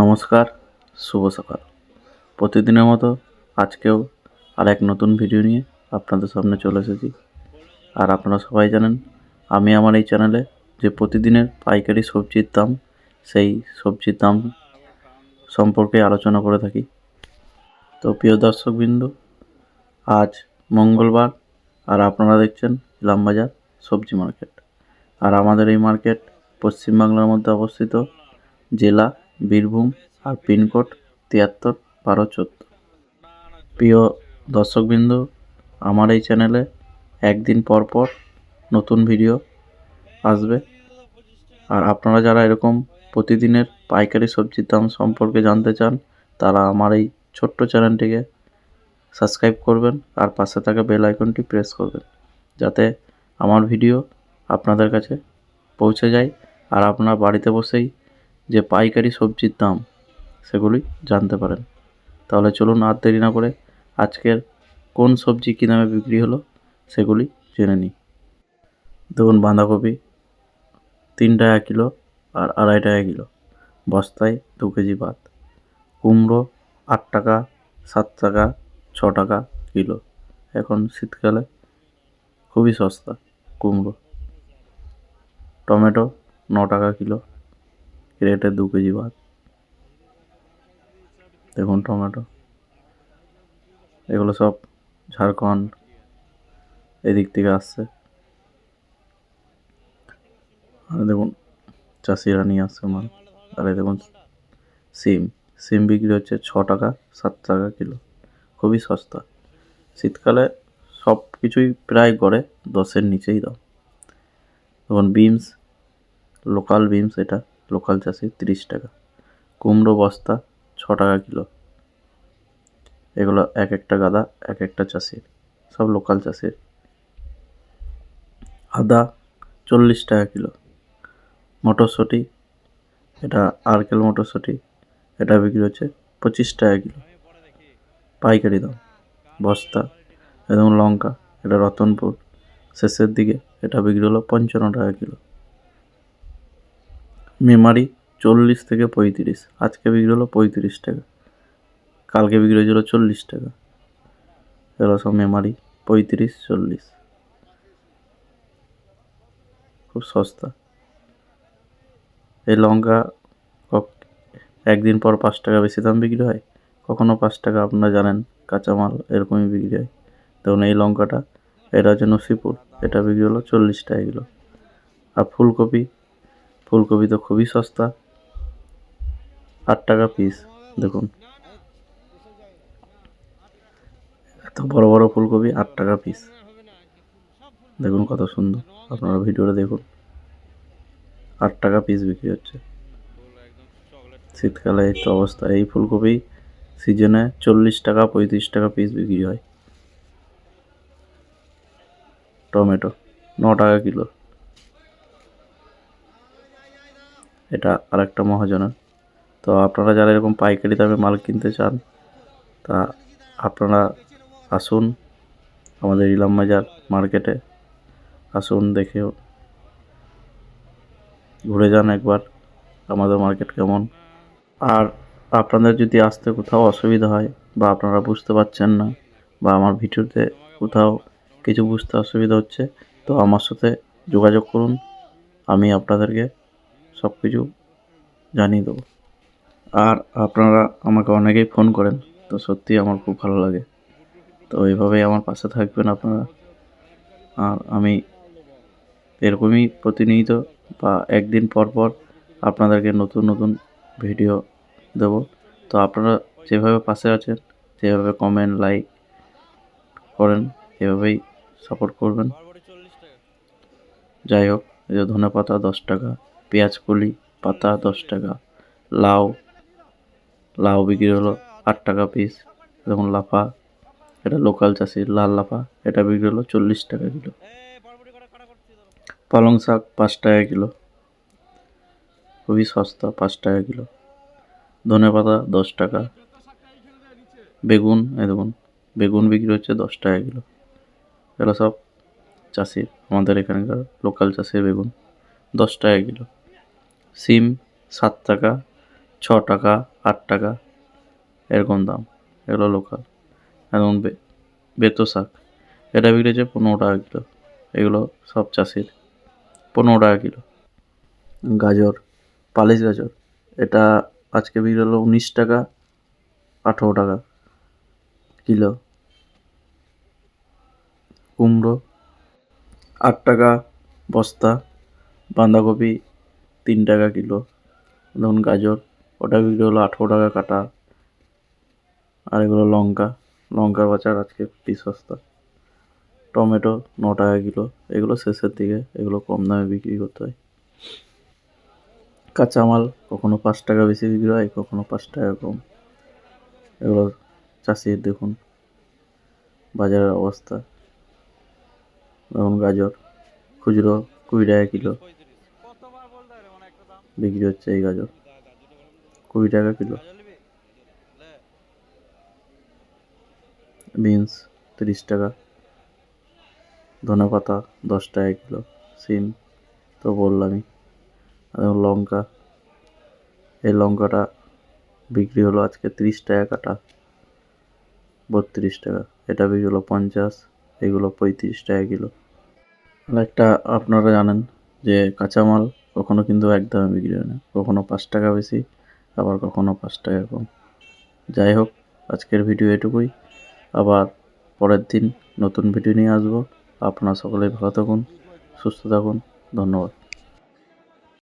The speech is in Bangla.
নমস্কার, শুভ সকাল। প্রতিদিনের মতো আজকেও আর এক নতুন ভিডিও নিয়ে আপনাদের সামনে চলে এসেছি। আর আপনারা সবাই জানেন, আমি আমার এই চ্যানেলে যে প্রতিদিনের পাইকারি সবজির দাম, সেই সবজির দাম সম্পর্কে আলোচনা করে থাকি। তো প্রিয় দর্শকবৃন্দ, আজ মঙ্গলবার, আর আপনারা দেখছেন ইলামবাজার সবজি মার্কেট আর আমাদের এই মার্কেট পশ্চিমবাংলার মধ্যে অবস্থিত জেলা বীরভূম আর পিনকোড তিয়াত্তর, বারো, চোদ্দ। প্রিয় দর্শকবৃন্দ, আমার এই চ্যানেলে একদিন পর পর নতুন ভিডিও আসবে। আর আপনারা যারা এরকম প্রতিদিনের পাইকারি সবজির দাম সম্পর্কে জানতে চান, তারা আমার এই ছোট্ট চ্যানেলটিকে সাবস্ক্রাইব করবেন আর পাশে থাকা বেল আইকনটি প্রেস করবেন, যাতে আমার ভিডিও আপনাদের কাছে পৌঁছে যায়। আর আপনারা বাড়িতে বসেই যে পাইকারি সবজির দাম সেগুলি জানতে পারেন। তাহলে চলুন আর দেরি না করে আজকের কোন সবজি কী দামে বিক্রি হলো সেগুলি জেনে নিই। দেখুন বাঁধাকপি তিন টাকা কিলো আর আড়াই টাকা কিলো, বস্তায় দু কেজি ভাত, কুমড়ো আট টাকা, সাত টাকা, ছ টাকা কিলো, এখন শীতকালে খুবই সস্তা কুমড়ো। টমেটো ন টাকা কিলো ক্রেটে দু কেজি ভাত। দেখুন টমেটো। এগুলো সব ঝাড়খণ্ড এদিক থেকে আসছে। আর দেখুন চাষিরা নিয়ে আসছে মাল। আর দেখুন সিম। সিম বিক্রি হচ্ছে ছ টাকা, সাত টাকা কিলো। খুবই সস্তা। শীতকালে সব কিছুই প্রায় গড়ে দশের নিচেই দাম। দেখুন বিমস লোকাল বিমস এটা। লোকাল চাষি তিরিশ টাকা। কুমড়ো বস্তা ছ টাকা কিলো। এগুলো এক একটা গাদা, এক একটা চাষির, সব লোকাল চাষির। আদা চল্লিশ টাকা কিলো। মটরশুঁটি, এটা আরকেল মটরশুঁটি, এটা বিক্রি হচ্ছে পঁচিশ টাকা কিলো। পাইকারি দাম, বস্তা এবং লঙ্কা, এটা রতনপুর, শেষের দিকে এটা বিক্রি হলো পঞ্চান্ন টাকা কিলো। মেমারি চল্লিশ থেকে পঁয়ত্রিশ। আজকে বিক্রি হলো পঁয়ত্রিশ টাকা। কালকে বিক্রি হয়েছিল চল্লিশ টাকা। এগুলো সব মেমারি পঁয়ত্রিশ, চল্লিশ। খুব সস্তা। এই লঙ্কা একদিন পর পাঁচ টাকা বেশি দাম বিক্রি হয়? কখনো পাঁচ টাকা? আপনারা জানেন, কাঁচামাল এরকমই বিক্রি হয়। দেখুন এই লঙ্কাটা, এটা হচ্ছে নসিপুর। এটা বিক্রি হলো চল্লিশ টাকা কিলো। আর ফুলকপি ফুলকপি তো খুবই সস্তা। আট টাকা পিস দেখুন। এত বড় বড় ফুলকপি, আট টাকা পিস দেখুন কত সুন্দর, আপনারা ভিডিওটা দেখুন। আট টাকা পিস বিক্রি হচ্ছে। শীতকালে এই তো অবস্থা, এই ফুলকপি সিজনে চল্লিশ টাকা, পঁয়ত্রিশ টাকা পিস বিক্রি হয়। টমেটো, ন টাকা কিলো। এটা আরেকটা মহাজনের। তো আপনারা যারা এরকম পাইকারি দামে মাল কিনতে চান, তা আপনারা আসুন আমাদের ইলাম বাজার মার্কেটে। আসুন, দেখেও। ঘুরে যান একবার, আমাদের মার্কেট কেমন। আর আপনাদের যদি আসতে কোথাও অসুবিধা হয় বা আপনারা বুঝতে পারছেন না বা আমার ভিডিওতে কোথাও কিছু বুঝতে অসুবিধা হচ্ছে, তো আমার সাথে যোগাযোগ করুন। আমি আপনাদেরকে সব কিছু জানিয়ে দেবো। আর আপনারা আমাকে অনেকেই ফোন করেন, তো সত্যি আমার খুব ভালো লাগে। তো এইভাবেই আমার পাশে থাকবেন আপনারা। আর আমি এরকমই প্রতিনিয়ত বা একদিন পর পর আপনাদেরকে নতুন নতুন ভিডিও দেব। তো আপনারা যেভাবে পাশে আছেন, যেভাবে কমেন্ট লাইক করেন, এভাবেই সাপোর্ট করবেন। যাই হোক, এই যে ধনে পাতা দশ টাকা। পেঁয়াজ কলি, পাতা দশ টাকা, লাউ লাউ বিক্রি হলো আট টাকা পিস যেমন লাফা, এটা লোকাল চাষির লাল লাফা, এটা বিক্রি হলো চল্লিশ টাকা কিলো। পালং শাক পাঁচ টাকা কিলো। খুবই সস্তা, পাঁচ টাকা কিলো। ধনে পাতা দশ টাকা। বেগুন, এই দেখুন, বেগুন বিক্রি হচ্ছে দশ টাকা কিলো। এগুলো সব চাষির, আমাদের এখানকার লোকাল চাষির বেগুন। দশ টাকা কিলো। সিম সাত টাকা, ছ টাকা, আট টাকা, এরকম দাম। এগুলো লোকাল এখন বেতো শাক। এটা বিক্রি হচ্ছে পনেরো টাকা কিলো। এগুলো সব চাষির। পনেরো টাকা কিলো। গাজর, পালিশ গাজর। এটা আজকে বিক্রি হলো উনিশ টাকা, আঠেরো টাকা কিলো। কুমড়ো, আট টাকা বস্তা। বাঁধাকপি তিন টাকা কিলো ধরুন গাজর, ওটা বিক্রি হলো আঠেরো টাকা কাটা, আর এগুলো লঙ্কা, লঙ্কার বাজার আজকে খুবই সস্তা। টমেটো ন টাকা কিলো, এগুলো শেষের দিকে, এগুলো কম দামে বিক্রি করতে হয়। কাঁচামাল কখনো পাঁচ টাকা বেশি বিক্রি হয়, কখনো পাঁচ টাকা কম। এগুলো চাষির দেখুন বাজারের অবস্থা। যেমন গাজর, খুচরো কুড়ি টাকা কিলো। বিক্রি হচ্ছে এই গাজর। কুড়ি টাকা কিলো। বিনস তিরিশ টাকা। ধনে পাতা দশ টাকা কিলো। সিম তো বললামই। যেমন লঙ্কা। এই লঙ্কাটা বিক্রি হলো আজকে তিরিশ টাকা কাটা। বত্রিশ টাকা। এটা বিক্রি হলো পঞ্চাশ। এগুলো পঁয়ত্রিশ টাকা কিলো। একটা আপনারা জানেন যে কাঁচামাল কখনো কিন্তু একদমই বিক্রি হয় না। কখনো পাঁচ টাকা বেশি, আবার কখনো পাঁচ টাকা কম। যাই হোক, আজকের ভিডিও এটুকুই। আবার পরের দিন নতুন ভিডিও নিয়ে আসব। আপনারা সকলেই ভালো থাকুন, সুস্থ থাকুন। ধন্যবাদ।